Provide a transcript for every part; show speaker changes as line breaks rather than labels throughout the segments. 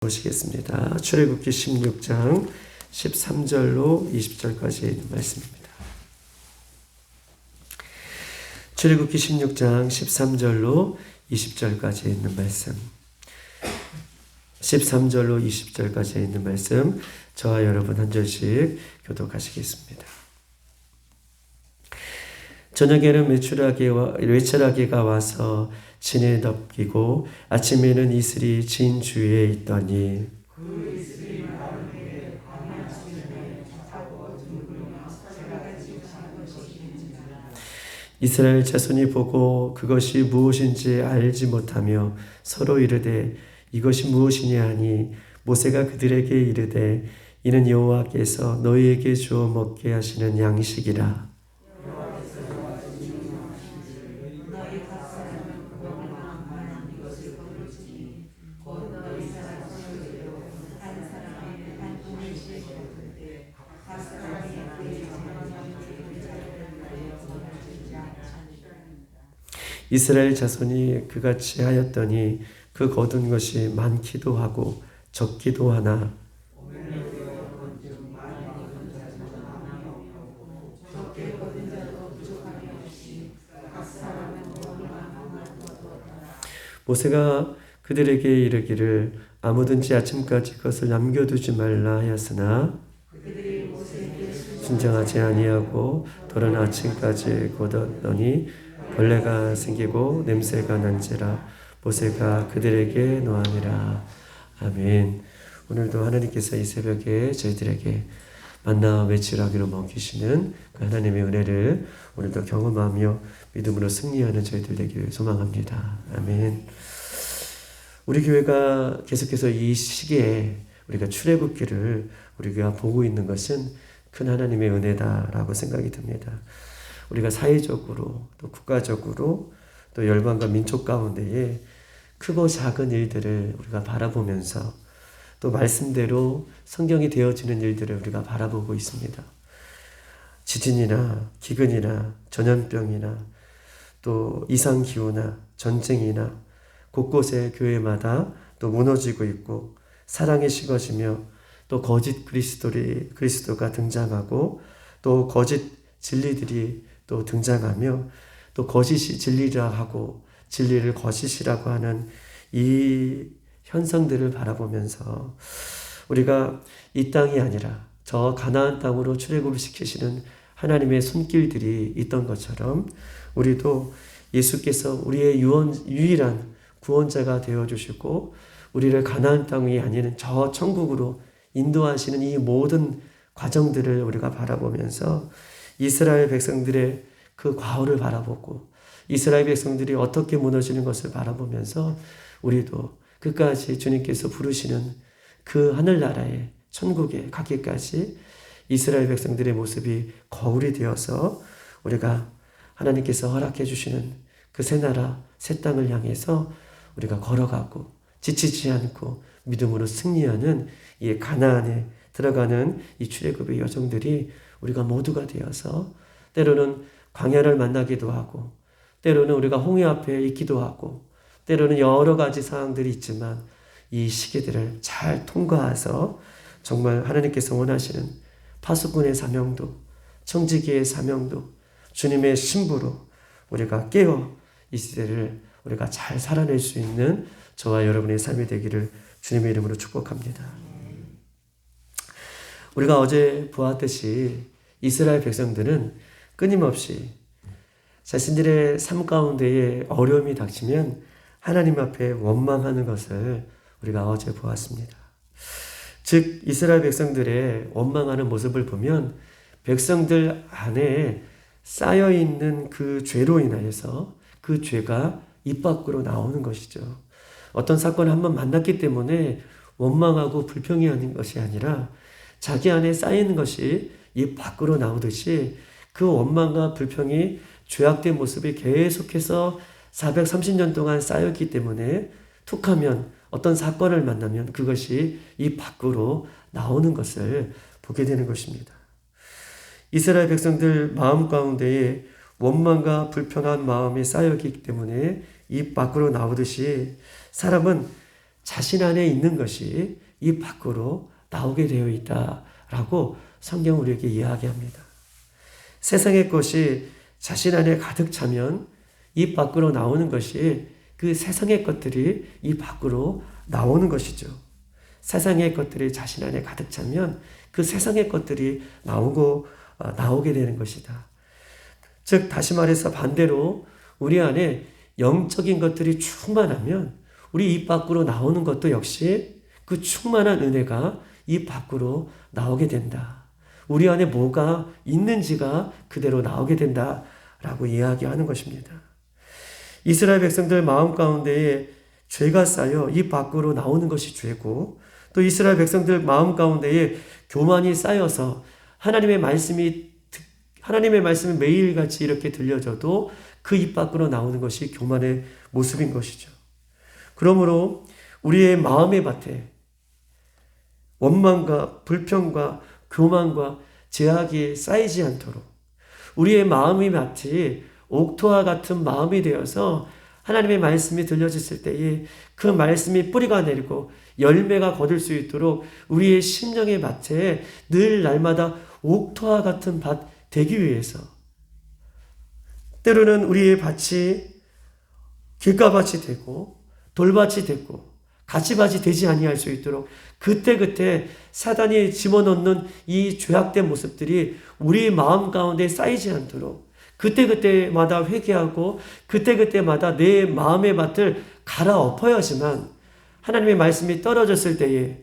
보시겠습니다. 출애굽기 16장 13절로 20절까지 있는 말씀입니다. 출애굽기 16장 13절로 20절까지 있는 말씀. 13절로 20절까지 있는 말씀 저와 여러분 한 절씩 교독하시겠습니다. 저녁에는 메추라기와 외철아기가 와서 진에 덮이고 아침에는 이슬이 진 주위에 있더니 이스라엘 자손이 보고 그것이 무엇인지 알지 못하며 서로 이르되 이것이 무엇이냐 하니 모세가 그들에게 이르되 이는 여호와께서 너희에게 주어 먹게 하시는 양식이라 이스라엘 자손이 그같이 하였더니 그 거둔 것이 많기도 하고 적기도 하나. 모세가 그들에게 이르기를 아무든지 아침까지 그것을 남겨두지 말라 하였으나 순정하지 아니하고 돌은 아침까지 god었더니 벌레가 생기고 냄새가 난지라 모세가 그들에게 노하니라 아멘. 오늘도 하나님께서 이 새벽에 저희들에게 만나 외치라기로 먹이시는 그 하나님의 은혜를 오늘도 경험하며 믿음으로 승리하는 저희들 되기를 소망합니다. 아멘. 우리 교회가 계속해서 이 시기에 우리가 출애굽기를 우리가 보고 있는 것은 큰 하나님의 은혜다라고 생각이 듭니다. 우리가 사회적으로 또 국가적으로 또 열방과 민족 가운데에 크고 작은 일들을 우리가 바라보면서 또 말씀대로 성경이 되어지는 일들을 우리가 바라보고 있습니다. 지진이나 기근이나 전염병이나 또 이상 기후나 전쟁이나 곳곳에 교회마다 또 무너지고 있고 사랑이 식어지며 또 거짓 그리스도리 그리스도가 등장하고 또 거짓 진리들이 또 등장하며 또 거짓이 진리라 하고 진리를 거짓이라고 하는 이 현상들을 바라보면서 우리가 이 땅이 아니라 저 가나안 땅으로 출애굽을 시키시는 하나님의 손길들이 있던 것처럼 우리도 예수께서 우리의 유언, 유일한 구원자가 되어 주시고 우리를 가나안 땅이 아닌 저 천국으로 인도하시는 이 모든 과정들을 우리가 바라보면서 이스라엘 백성들의 그 과오를 바라보고 이스라엘 백성들이 어떻게 무너지는 것을 바라보면서 우리도 끝까지 주님께서 부르시는 그 하늘나라의 천국에 가기까지 이스라엘 백성들의 모습이 거울이 되어서 우리가 하나님께서 허락해 주시는 그 새 나라, 새 땅을 향해서 우리가 걸어가고 지치지 않고 믿음으로 승리하는 이 가나안에 들어가는 이 출애굽의 여정들이 우리가 모두가 되어서 때로는 광야를 만나기도 하고 때로는 우리가 홍해 앞에 있기도 하고 때로는 여러 가지 상황들이 있지만 이 시기들을 잘 통과해서 정말 하나님께서 원하시는 파수꾼의 사명도 청지기의 사명도 주님의 신부로 우리가 깨어 이 시대를 우리가 잘 살아낼 수 있는 저와 여러분의 삶이 되기를 주님의 이름으로 축복합니다. 우리가 어제 보았듯이 이스라엘 백성들은 끊임없이 자신들의 삶 가운데에 어려움이 닥치면 하나님 앞에 원망하는 것을 우리가 어제 보았습니다. 즉 이스라엘 백성들의 원망하는 모습을 보면 백성들 안에 쌓여 있는 그 죄로 인하여서 그 죄가 입 밖으로 나오는 것이죠. 어떤 사건을 한번 만났기 때문에 원망하고 불평해하는 것이 아니라 자기 안에 쌓이는 것이 입 밖으로 나오듯이 그 원망과 불평이 죄악된 모습이 계속해서 430년 동안 쌓였기 때문에 툭하면 어떤 사건을 만나면 그것이 이 밖으로 나오는 것을 보게 되는 것입니다. 이스라엘 백성들 마음 가운데에 원망과 불평한 마음이 쌓였기 때문에 입 밖으로 나오듯이 사람은 자신 안에 있는 것이 이 밖으로 나오게 되어 있다라고 성경 우리에게 이야기합니다. 세상의 것이 자신 안에 가득 차면 이 밖으로 나오는 것이 그 세상의 것들이 이 밖으로 나오는 것이죠. 세상의 것들이 자신 안에 가득 차면 그 세상의 것들이 나오고 어, 나오게 되는 것이다. 즉 다시 말해서 반대로 우리 안에 영적인 것들이 충만하면 우리 입 밖으로 나오는 것도 역시 그 충만한 은혜가 입 밖으로 나오게 된다. 우리 안에 뭐가 있는지가 그대로 나오게 된다라고 이야기하는 것입니다. 이스라엘 백성들 마음 가운데에 죄가 쌓여 이 밖으로 나오는 것이 죄고 또 이스라엘 백성들 마음 가운데에 교만이 쌓여서 하나님의 말씀이 하나님의 말씀이 매일같이 이렇게 들려져도 그 입 밖으로 나오는 것이 교만의 모습인 것이죠. 그러므로 우리의 마음의 밭에 원망과 불평과 교만과 제약이 쌓이지 않도록 우리의 마음의 밭이 옥토와 같은 마음이 되어서 하나님의 말씀이 들려졌을 때에 그 말씀이 뿌리가 내리고 열매가 거둘 수 있도록 우리의 심령의 밭에 늘 날마다 옥토와 같은 밭 되기 위해서 때로는 우리의 밭이 길가밭이 되고 돌밭이 되고 가지밭이 되지 아니할 수 있도록 그때그때 사단이 집어넣는 이 죄악된 모습들이 우리 마음 가운데 쌓이지 않도록 그때그때마다 회개하고 그때그때마다 내 마음의 밭을 갈아엎어야지만 하나님의 말씀이 떨어졌을 때에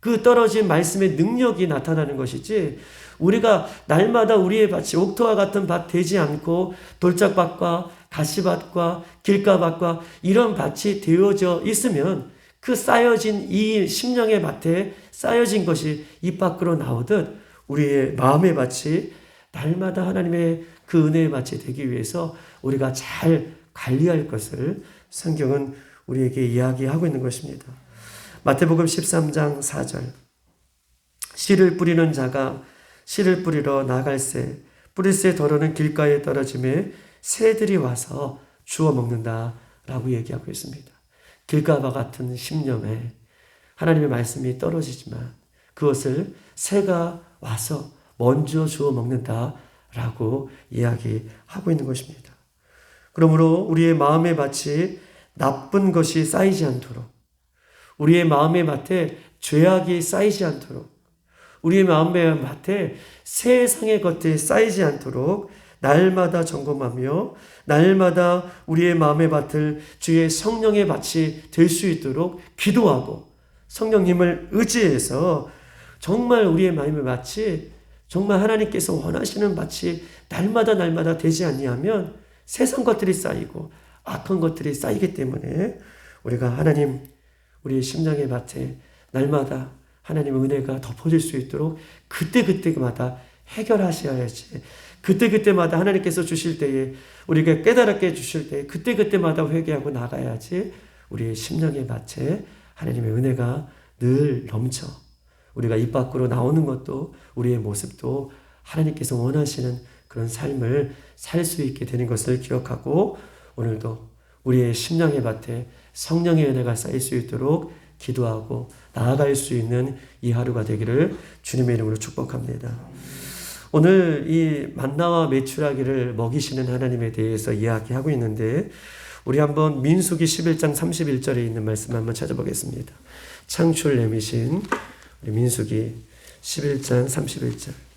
그 떨어진 말씀의 능력이 나타나는 것이지 우리가 날마다 우리의 밭이 옥토와 같은 밭 되지 않고 돌짝밭과 가시밭과 길가밭과 이런 밭이 되어져 있으면 그 쌓여진 이 심령의 밭에 쌓여진 것이 입 밖으로 나오듯 우리의 마음의 밭이 날마다 하나님의 그 은혜의 밭이 되기 위해서 우리가 잘 관리할 것을 성경은 우리에게 이야기하고 있는 것입니다. 마태복음 13장 4절 씨를 뿌리는 자가 씨를 뿌리러 나갈새 뿌릴새 덜어는 길가에 떨어짐에 새들이 와서 주워 먹는다라고 얘기하고 있습니다. 길가와 같은 심령에 하나님의 말씀이 떨어지지만 그것을 새가 와서 먼저 주워 먹는다라고 이야기하고 있는 것입니다. 그러므로 우리의 마음의 밭이 나쁜 것이 쌓이지 않도록 우리의 마음의 밭에 죄악이 쌓이지 않도록 우리의 마음의 밭에 세상의 것들이 쌓이지 않도록 날마다 점검하며 날마다 우리의 마음의 밭을 주의 성령의 밭이 될 수 있도록 기도하고 성령님을 의지해서 정말 우리의 마음의 밭이 정말 하나님께서 원하시는 밭이 날마다 날마다 되지 않냐면 세상 것들이 쌓이고 악한 것들이 쌓이기 때문에 우리가 하나님 우리의 심장의 밭에 날마다 하나님의 은혜가 덮어질 수 있도록 그때그때마다 해결하셔야지. 그때그때마다 하나님께서 주실 때에 우리가 깨달았게 주실 때에 그때그때마다 회개하고 나가야지 우리의 심령의 밭에 하나님의 은혜가 늘 넘쳐. 우리가 입 밖으로 나오는 것도 우리의 모습도 하나님께서 원하시는 그런 삶을 살 수 있게 되는 것을 기억하고 오늘도 우리의 심령의 밭에 성령의 은혜가 쌓일 수 있도록 기도하고 나아갈 수 있는 이 하루가 되기를 주님의 이름으로 축복합니다. 오늘 이 만나와 메추라기를 먹이시는 하나님에 대해서 이야기하고 있는데 우리 한번 민수기 11장 31절에 있는 말씀 한번 찾아보겠습니다. 창출 내미신 우리 민수기 11장 31절.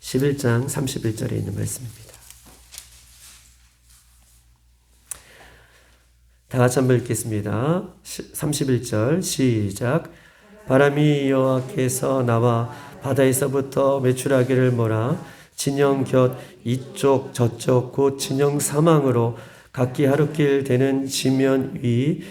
11장 31절에 있는 말씀입니다. 다 같이 한번 읽겠습니다. 31절 시작 바람이 여호와께서 나와 바다에서부터 메추라기를 몰아 진영 곁 이쪽 저쪽 곧 진영 사망으로 각기 하루길 되는 지면 위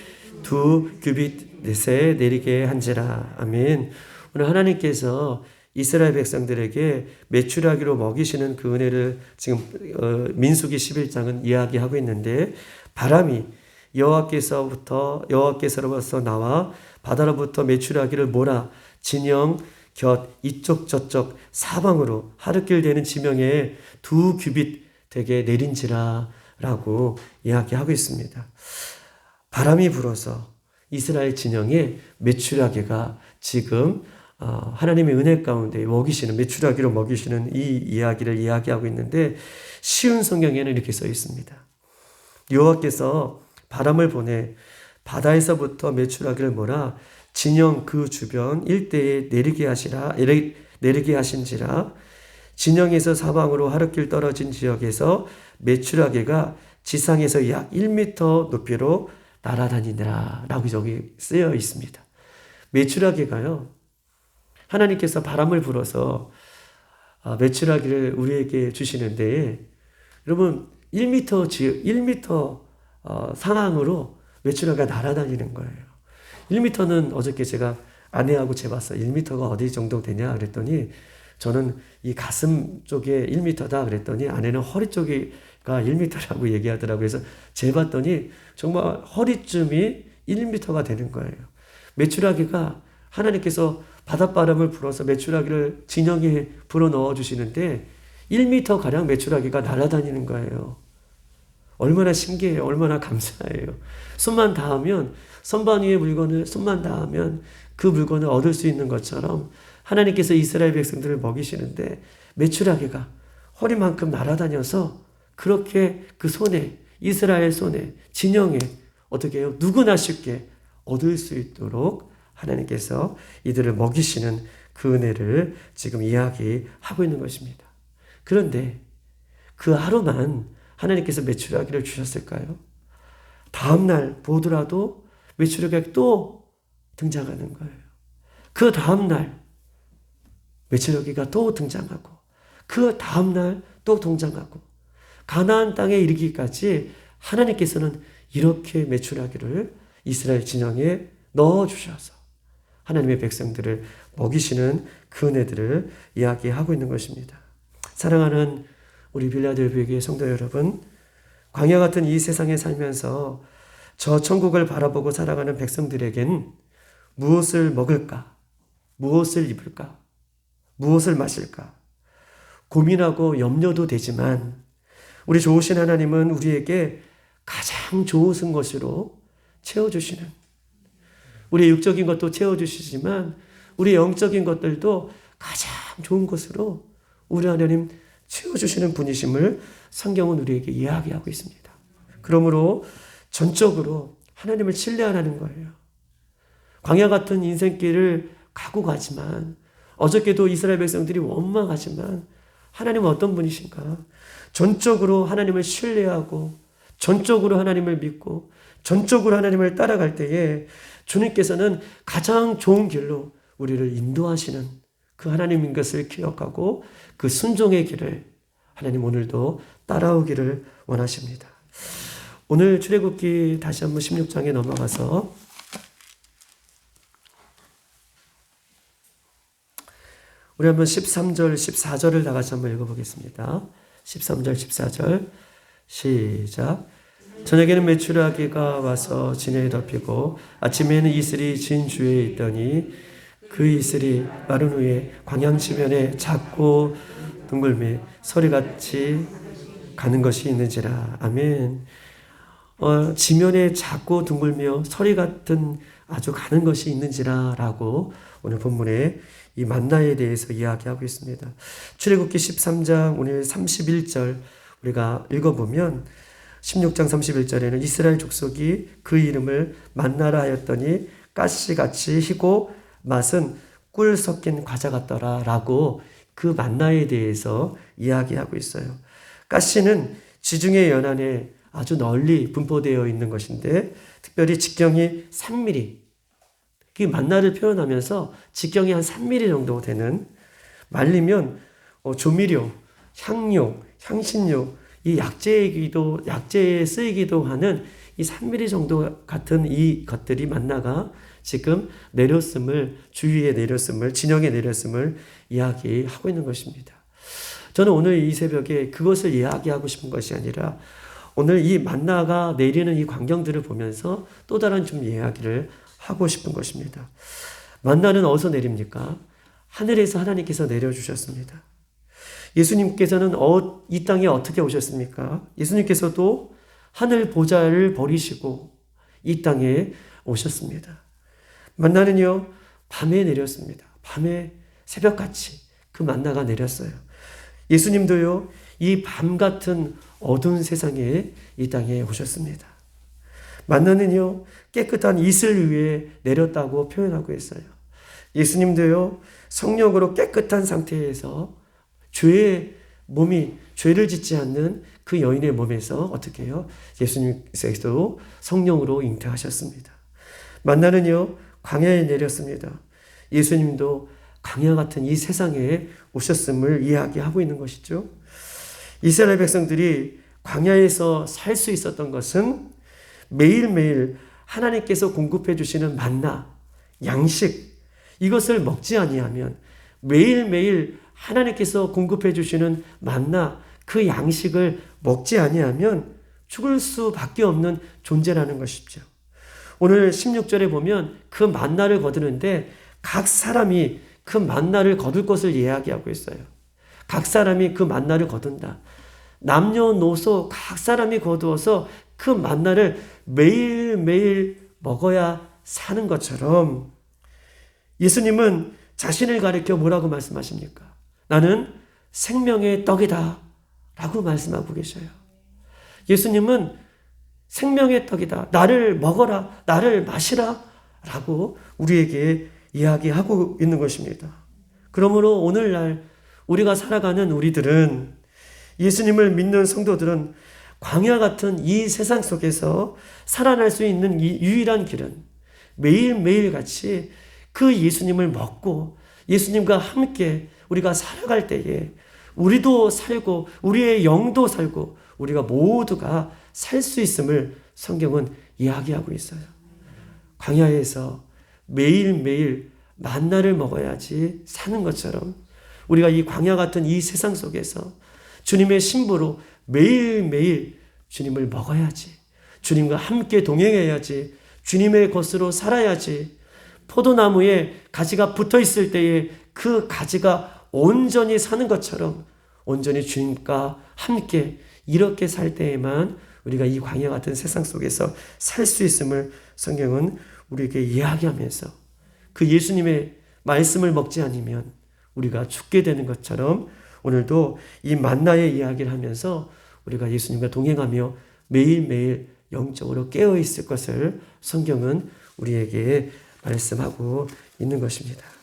두 규빗 넷에 내리게 한지라 아멘. 오늘 하나님께서 이스라엘 백성들에게 매출하기로 먹이시는 그 은혜를 지금 어, 민수기 11장은 이야기하고 있는데 바람이 여호와께서부터 여호와께서로부터 나와 바다로부터 매출하기를 몰아 진영 곁 이쪽 저쪽 사방으로 하루길 되는 지명에 두 규빗 되게 내린지라라고 이야기하고 있습니다. 바람이 불어서 이스라엘 진영에 메추라기가 지금 어, 하나님의 은혜 가운데 먹이시는 메추라기로 먹이시는 이 이야기를 이야기하고 있는데 쉬운 성경에는 이렇게 써 있습니다. 여호와께서 바람을 보내 바다에서부터 메추라기를 몰아 진영 그 주변 일대에 내리게 하시라 내리게 하신지라 진영에서 사방으로 하루길 떨어진 지역에서 메추라기가 지상에서 약 1m 높이로 날아다니느라 라고 저기 쓰여 있습니다. 메추라기가요. 하나님께서 바람을 불어서 아, 메추라기를 우리에게 주시는데 여러분 1m 지역 1m 어, 상황으로 메추라기가 날아다니는 거예요. 1m는 어저께 제가 아내하고 재봤어요. 1m가 어디 정도 되냐 그랬더니 저는 이 가슴 쪽에 1m다 그랬더니 아내는 허리 쪽가 1m라고 얘기하더라고요. 그래서 재봤더니 정말 허리쯤이 1m가 되는 거예요. 메추라기가 하나님께서 바닷바람을 불어서 메추라기를 진영에 불어 넣어 주시는데 1m 가량 메추라기가 날아다니는 거예요. 얼마나 신기해요. 얼마나 감사해요. 손만 닿으면 선반 위의 물건을 손만 닿으면 그 물건을 얻을 수 있는 것처럼 하나님께서 이스라엘 백성들을 먹이시는데 메추라기가 허리만큼 날아다녀서 그렇게 그 손에 이스라엘 손에 진영에 어떻게 해요? 누구나 쉽게 얻을 수 있도록 하나님께서 이들을 먹이시는 그 은혜를 지금 이야기하고 있는 것입니다. 그런데 그 하루만 하나님께서 메추라기를 주셨을까요? 다음날 보더라도 메추라기가 또 등장하는 거예요. 그 다음날 메추라기가 또 등장하고 그 다음날 또 등장하고 가나안 땅에 이르기까지 하나님께서는 이렇게 메추라기를 이스라엘 진영에 넣어 주셔서 하나님의 백성들을 먹이시는 그 은혜들을 이야기하고 있는 것입니다. 사랑하는 우리 빌라델비의 성도 여러분, 광야 같은 이 세상에 살면서 저 천국을 바라보고 살아가는 백성들에겐 무엇을 먹을까? 무엇을 입을까? 무엇을 마실까? 고민하고 염려도 되지만 우리 좋으신 하나님은 우리에게 가장 좋은 것으로 채워주시는 우리의 육적인 것도 채워주시지만 우리 영적인 것들도 가장 좋은 것으로 우리 하나님 채워주시는 분이심을 성경은 우리에게 이야기하고 있습니다. 그러므로 전적으로 하나님을 신뢰하라는 거예요. 광야 같은 인생길을 가고 가지만 어저께도 이스라엘 백성들이 원망하지만 하나님은 어떤 분이신가? 전적으로 하나님을 신뢰하고 전적으로 하나님을 믿고 전적으로 하나님을 따라갈 때에 주님께서는 가장 좋은 길로 우리를 인도하시는 그 하나님인 것을 기억하고 그 순종의 길을 하나님 오늘도 따라오기를 원하십니다. 오늘 출애굽기 다시 한번 16장에 넘어가서 우리 한번 13절, 14절을 다 같이 한번 읽어보겠습니다. 13절, 14절 시작. 저녁에는 메추라기가 와서 진에 덮이고 아침에는 이슬이 진 주에 있더니 그 이슬이 마른 후에 광양 지면에 작고 둥글매 소리같이 가는 것이 있는지라 아멘. 어, 지면에 작고 둥글며 소리 같은 아주 가는 것이 있는지라라고 오늘 본문에 이 만나에 대해서 이야기하고 있습니다. 출애굽기 13장 오늘 31절 우리가 읽어보면 16장 31절에는 이스라엘 족속이 그 이름을 만나라 하였더니 가시같이 희고 맛은 꿀 섞인 과자 같더라 라고 그 만나에 대해서 이야기하고 있어요. 가시는 지중해 연안에 아주 널리 분포되어 있는 것인데 특별히 직경이 3mm 그 만나를 표현하면서 직경이 한 3mm 정도 되는 말리면 어, 조미료, 향료, 향신료 이 약재이기도 약재에 쓰이기도 하는 이 3mm 정도 같은 이 것들이 만나가 지금 내렸음을 주위에 내렸음을 진영에 내렸음을 이야기하고 있는 것입니다. 저는 오늘 이 새벽에 그것을 이야기하고 싶은 것이 아니라 오늘 이 만나가 내리는 이 광경들을 보면서 또 다른 좀 이야기를 하고 싶은 것입니다. 만나는 어디서 내립니까? 하늘에서 하나님께서 내려주셨습니다. 예수님께서는 어, 이 땅에 어떻게 오셨습니까? 예수님께서도 하늘 보좌를 버리시고 이 땅에 오셨습니다. 만나는요, 밤에 내렸습니다. 밤에 새벽같이 그 만나가 내렸어요. 예수님도요, 이 밤 같은 어두운 세상에 이 땅에 오셨습니다. 만나는요, 깨끗한 이슬 위에 내렸다고 표현하고 있어요. 예수님도요, 성령으로 깨끗한 상태에서 죄의 몸이 죄를 짓지 않는 그 여인의 몸에서 어떻게 해요? 예수님께서도 성령으로 잉태하셨습니다. 만나는요, 광야에 내렸습니다. 예수님도 광야 같은 이 세상에 오셨음을 이야기하고 있는 것이죠. 이스라엘 백성들이 광야에서 살 수 있었던 것은 매일매일 하나님께서 공급해 주시는 만나, 양식, 이것을 먹지 아니하면 매일매일 하나님께서 공급해 주시는 만나, 그 양식을 먹지 아니하면 죽을 수밖에 없는 존재라는 것이죠. 오늘 16절에 보면 그 만나를 거두는데 각 사람이 그 만나를 거둘 것을 이야기하고 있어요. 각 사람이 그 만나를 거둔다. 남녀노소 각 사람이 거두어서 그 만나를 매일매일 먹어야 사는 것처럼 예수님은 자신을 가리켜 뭐라고 말씀하십니까? 나는 생명의 떡이다. 라고 말씀하고 계셔요. 예수님은 생명의 떡이다. 나를 먹어라. 나를 마시라. 라고 우리에게 이야기하고 있는 것입니다. 그러므로 오늘날 우리가 살아가는 우리들은 예수님을 믿는 성도들은 광야 같은 이 세상 속에서 살아날 수 있는 이 유일한 길은 매일매일 같이 그 예수님을 먹고 예수님과 함께 우리가 살아갈 때에 우리도 살고 우리의 영도 살고 우리가 모두가 살 수 있음을 성경은 이야기하고 있어요. 광야에서 매일매일 만나를 먹어야지 사는 것처럼 우리가 이 광야 같은 이 세상 속에서 주님의 신부로 매일매일 주님을 먹어야지. 주님과 함께 동행해야지. 주님의 것으로 살아야지. 포도나무에 가지가 붙어 있을 때에 그 가지가 온전히 사는 것처럼 온전히 주님과 함께 이렇게 살 때에만 우리가 이 광야 같은 세상 속에서 살 수 있음을 성경은 우리에게 이야기하면서 그 예수님의 말씀을 먹지 않으면 우리가 죽게 되는 것처럼 오늘도 이 만나의 이야기를 하면서 우리가 예수님과 동행하며 매일매일 영적으로 깨어 있을 것을 성경은 우리에게 말씀하고 있는 것입니다.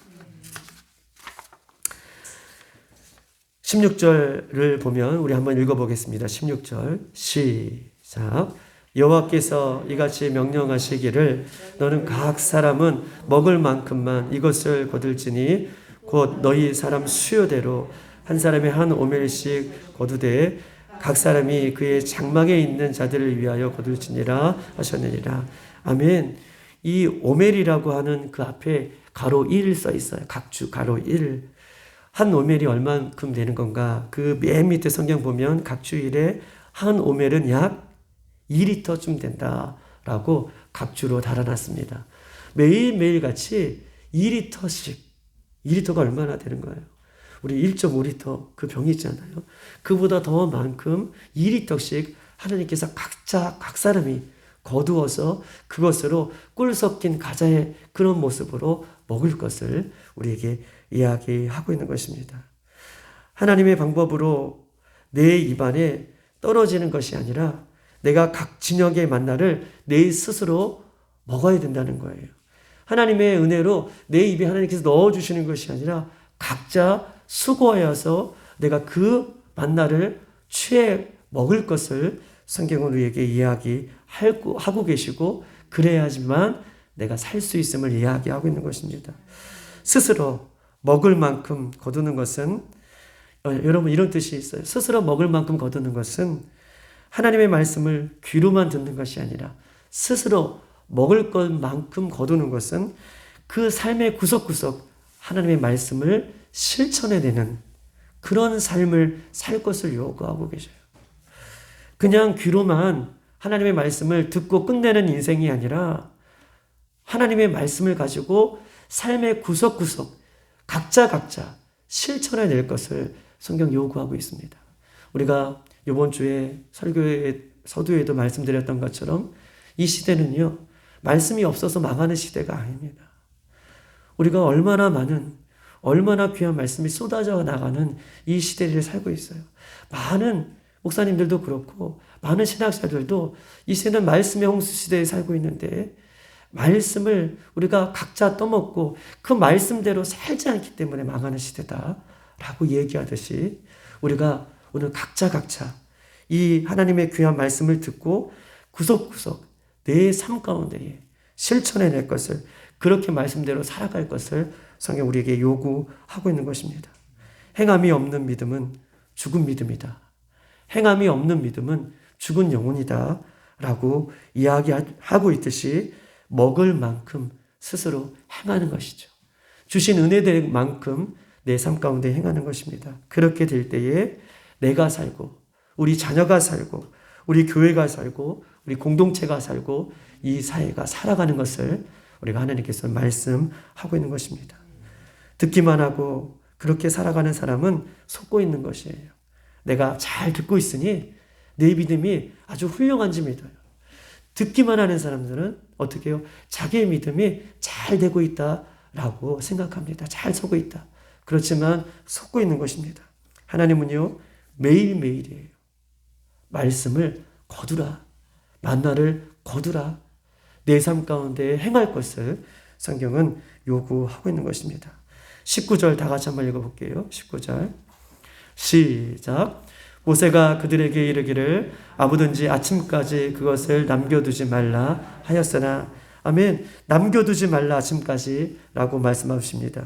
16절을 보면 우리 한번 읽어보겠습니다. 16절 시작 여호와께서 이같이 명령하시기를 너는 각 사람은 먹을 만큼만 이것을 거둘지니 곧 너희 사람 수요대로 한 사람이 한 오멜씩 거두되 각 사람이 그의 장막에 있는 자들을 위하여 거둘지니라 하셨느니라. 아멘. 이 오멜이라고 하는 그 앞에 가로 1써 있어요. 각주 가로 1. 한 오멜이 얼만큼 되는 건가? 그 맨 밑에 성경 보면 각주 1에 한 오멜은 약 2리터쯤 된다라고 각 주로 달아놨습니다. 매일매일 같이 2리터씩 2리터가 얼마나 되는 거예요? 우리 1.5리터 그 병이 있잖아요. 그보다 더 만큼 2리터씩 하나님께서 각자 각 사람이 거두어서 그것으로 꿀 섞인 가자의 그런 모습으로 먹을 것을 우리에게 이야기하고 있는 것입니다. 하나님의 방법으로 내 입안에 떨어지는 것이 아니라 내가 각 진영의 만나를 내 스스로 먹어야 된다는 거예요. 하나님의 은혜로 내 입에 하나님께서 넣어주시는 것이 아니라 각자 수고하여서 내가 그 만나를 취해 먹을 것을 성경은 우리에게 이야기하고 계시고 그래야지만 내가 살 수 있음을 이야기하고 있는 것입니다. 스스로 먹을 만큼 거두는 것은 어, 여러분 이런 뜻이 있어요. 스스로 먹을 만큼 거두는 것은 하나님의 말씀을 귀로만 듣는 것이 아니라 스스로 먹을 것만큼 거두는 것은 그 삶의 구석구석 하나님의 말씀을 실천해내는 그런 삶을 살 것을 요구하고 계셔요. 그냥 귀로만 하나님의 말씀을 듣고 끝내는 인생이 아니라 하나님의 말씀을 가지고 삶의 구석구석 각자 각자 실천해 낼 것을 성경 요구하고 있습니다. 우리가 이번 주에 설교의 서두에도 말씀드렸던 것처럼 이 시대는요, 말씀이 없어서 망하는 시대가 아닙니다. 우리가 얼마나 많은, 얼마나 귀한 말씀이 쏟아져 나가는 이 시대를 살고 있어요. 많은 목사님들도 그렇고, 많은 신학자들도 이 시대는 말씀의 홍수 시대에 살고 있는데, 말씀을 우리가 각자 떠먹고 그 말씀대로 살지 않기 때문에 망하는 시대다라고 얘기하듯이 우리가 오늘 각자 각자 이 하나님의 귀한 말씀을 듣고 구석구석 내 삶 가운데에 실천해낼 것을 그렇게 말씀대로 살아갈 것을 성경 우리에게 요구하고 있는 것입니다. 행함이 없는 믿음은 죽은 믿음이다. 행함이 없는 믿음은 죽은 영혼이다. 라고 이야기하고 있듯이 먹을 만큼 스스로 행하는 것이죠. 주신 은혜들만큼 내 삶 가운데 행하는 것입니다. 그렇게 될 때에 내가 살고, 우리 자녀가 살고, 우리 교회가 살고, 우리 공동체가 살고, 이 사회가 살아가는 것을 우리가 하나님께서 말씀하고 있는 것입니다. 듣기만 하고 그렇게 살아가는 사람은 속고 있는 것이에요. 내가 잘 듣고 있으니 내 믿음이 아주 훌륭한지 믿어요. 듣기만 하는 사람들은 어떻게 해요? 자기의 믿음이 잘 되고 있다라고 생각합니다. 잘 서고 있다. 그렇지만 속고 있는 것입니다. 하나님은요, 매일매일이에요. 말씀을 거두라. 만나를 거두라. 내 삶 가운데 행할 것을 성경은 요구하고 있는 것입니다. 19절 다 같이 한번 읽어볼게요. 19절. 시작. 모세가 그들에게 이르기를 아무든지 아침까지 그것을 남겨두지 말라 하였으나 아멘 남겨두지 말라 아침까지라고 말씀하십니다.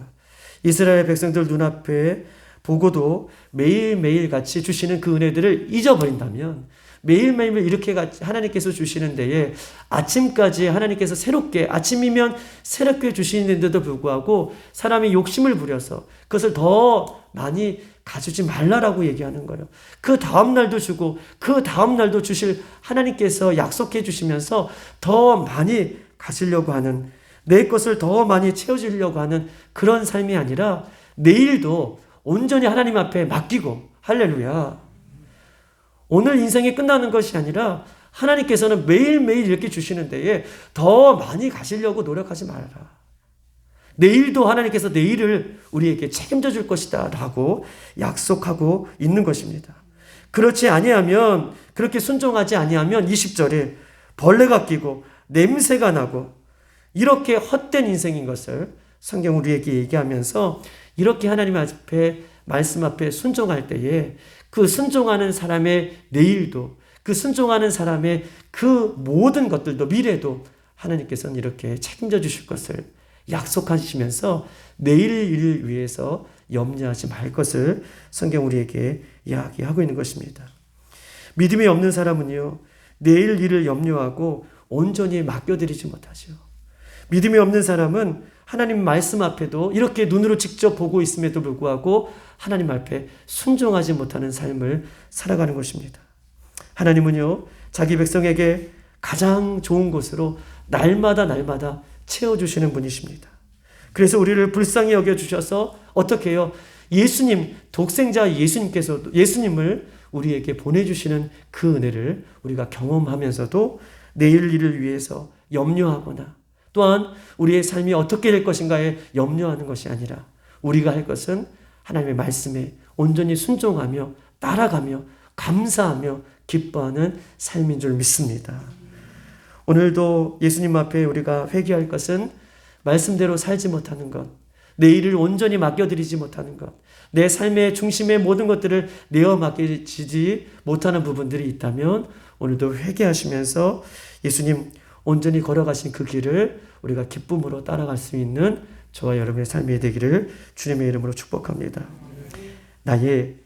이스라엘 백성들 눈앞에 보고도 매일매일 같이 주시는 그 은혜들을 잊어버린다면 매일매일 이렇게 하나님께서 주시는 데에 아침까지 하나님께서 새롭게 아침이면 새롭게 주시는데도 불구하고 사람이 욕심을 부려서 그것을 더 많이 가지지 말라라고 얘기하는 거예요. 그 다음 날도 주고 그 다음 날도 주실 하나님께서 약속해 주시면서 더 많이 가지려고 하는 내 것을 더 많이 채워주려고 하는 그런 삶이 아니라 내일도 온전히 하나님 앞에 맡기고 할렐루야. 오늘 인생이 끝나는 것이 아니라 하나님께서는 매일매일 이렇게 주시는 데에 더 많이 가시려고 노력하지 말아라. 내일도 하나님께서 내일을 우리에게 책임져 줄 것이다 라고 약속하고 있는 것입니다. 그렇지 아니하면 그렇게 순종하지 아니하면 20절에 벌레가 끼고 냄새가 나고 이렇게 헛된 인생인 것을 성경 우리에게 얘기하면서 이렇게 하나님 앞에 말씀 앞에 순종할 때에 그 순종하는 사람의 내일도 그 순종하는 사람의 그 모든 것들도 미래도 하나님께서는 이렇게 책임져 주실 것을 약속하시면서 내일 일을 위해서 염려하지 말 것을 성경 우리에게 이야기하고 있는 것입니다. 믿음이 없는 사람은요, 내일 일을 염려하고 온전히 맡겨드리지 못하죠. 믿음이 없는 사람은 하나님 말씀 앞에도 이렇게 눈으로 직접 보고 있음에도 불구하고 하나님 앞에 순종하지 못하는 삶을 살아가는 것입니다. 하나님은요, 자기 백성에게 가장 좋은 곳으로 날마다 날마다 채워주시는 분이십니다. 그래서 우리를 불쌍히 여겨주셔서 어떻게 해요? 예수님, 독생자 예수님께서, 예수님을 우리에게 보내주시는 그 은혜를 우리가 경험하면서도 내일 일을 위해서 염려하거나 또한 우리의 삶이 어떻게 될 것인가에 염려하는 것이 아니라 우리가 할 것은 하나님의 말씀에 온전히 순종하며 따라가며 감사하며 기뻐하는 삶인 줄 믿습니다. 오늘도 예수님 앞에 우리가 회개할 것은 말씀대로 살지 못하는 것, 내 일을 온전히 맡겨드리지 못하는 것, 내 삶의 중심의 모든 것들을 내어 맡기지 못하는 부분들이 있다면 오늘도 회개하시면서 예수님 온전히 걸어가신 그 길을 우리가 기쁨으로 따라갈 수 있는 저와 여러분의 삶이 되기를 주님의 이름으로 축복합니다. 나의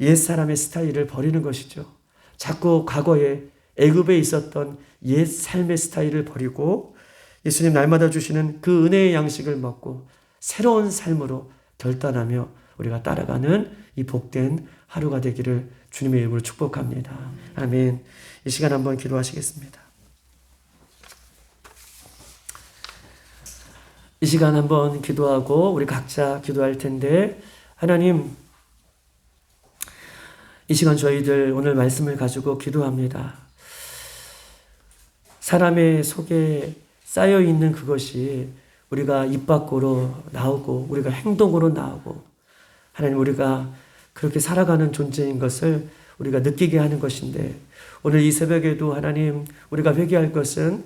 옛 사람의 스타일을 버리는 것이죠. 자꾸 과거에 애굽에 있었던 옛 삶의 스타일을 버리고 예수님 날마다 주시는 그 은혜의 양식을 먹고 새로운 삶으로 결단하며 우리가 따라가는 이 복된 하루가 되기를 주님의 이름으로 축복합니다. 아멘. 이 시간 한번 기도하시겠습니다. 이 시간 한번 기도하고 우리 각자 기도할 텐데 하나님 이 시간 저희들 오늘 말씀을 가지고 기도합니다. 사람의 속에 쌓여 있는 그것이 우리가 입 밖으로 나오고 우리가 행동으로 나오고 하나님 우리가 그렇게 살아가는 존재인 것을 우리가 느끼게 하는 것인데 오늘 이 새벽에도 하나님 우리가 회개할 것은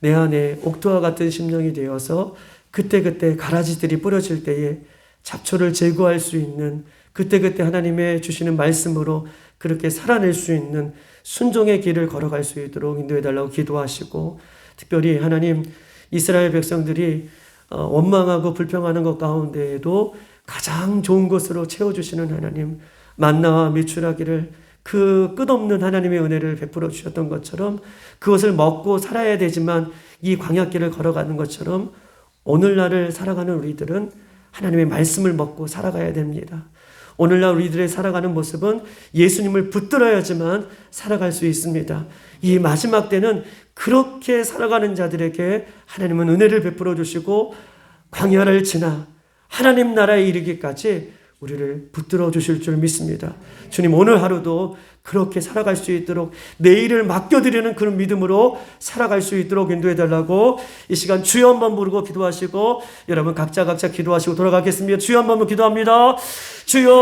내 안에 옥토와 같은 심령이 되어서 그때그때 가라지들이 뿌려질 때에 잡초를 제거할 수 있는 그때그때 하나님의 주시는 말씀으로 그렇게 살아낼 수 있는 순종의 길을 걸어갈 수 있도록 인도해 달라고 기도하시고 특별히 하나님 이스라엘 백성들이 어, 원망하고 불평하는 것 가운데에도 가장 좋은 것으로 채워주시는 하나님 만나와 미추라기를 그 끝없는 하나님의 은혜를 베풀어 주셨던 것처럼 그것을 먹고 살아야 되지만 이 광야길을 걸어가는 것처럼 오늘날을 살아가는 우리들은 하나님의 말씀을 먹고 살아가야 됩니다. 오늘날 우리들의 살아가는 모습은 예수님을 붙들어야지만 살아갈 수 있습니다. 이 마지막 때는 그렇게 살아가는 자들에게 하나님은 은혜를 베풀어 주시고 광야를 지나 하나님 나라에 이르기까지 우리를 붙들어 주실 줄 믿습니다. 주님 오늘 하루도 그렇게 살아갈 수 있도록 내일을 맡겨드리는 그런 믿음으로 살아갈 수 있도록 인도해 달라고 이 시간 주여 한번 부르고 기도하시고 여러분 각자 각자 기도하시고 돌아가겠습니다. 주여 한번 기도합니다. 주여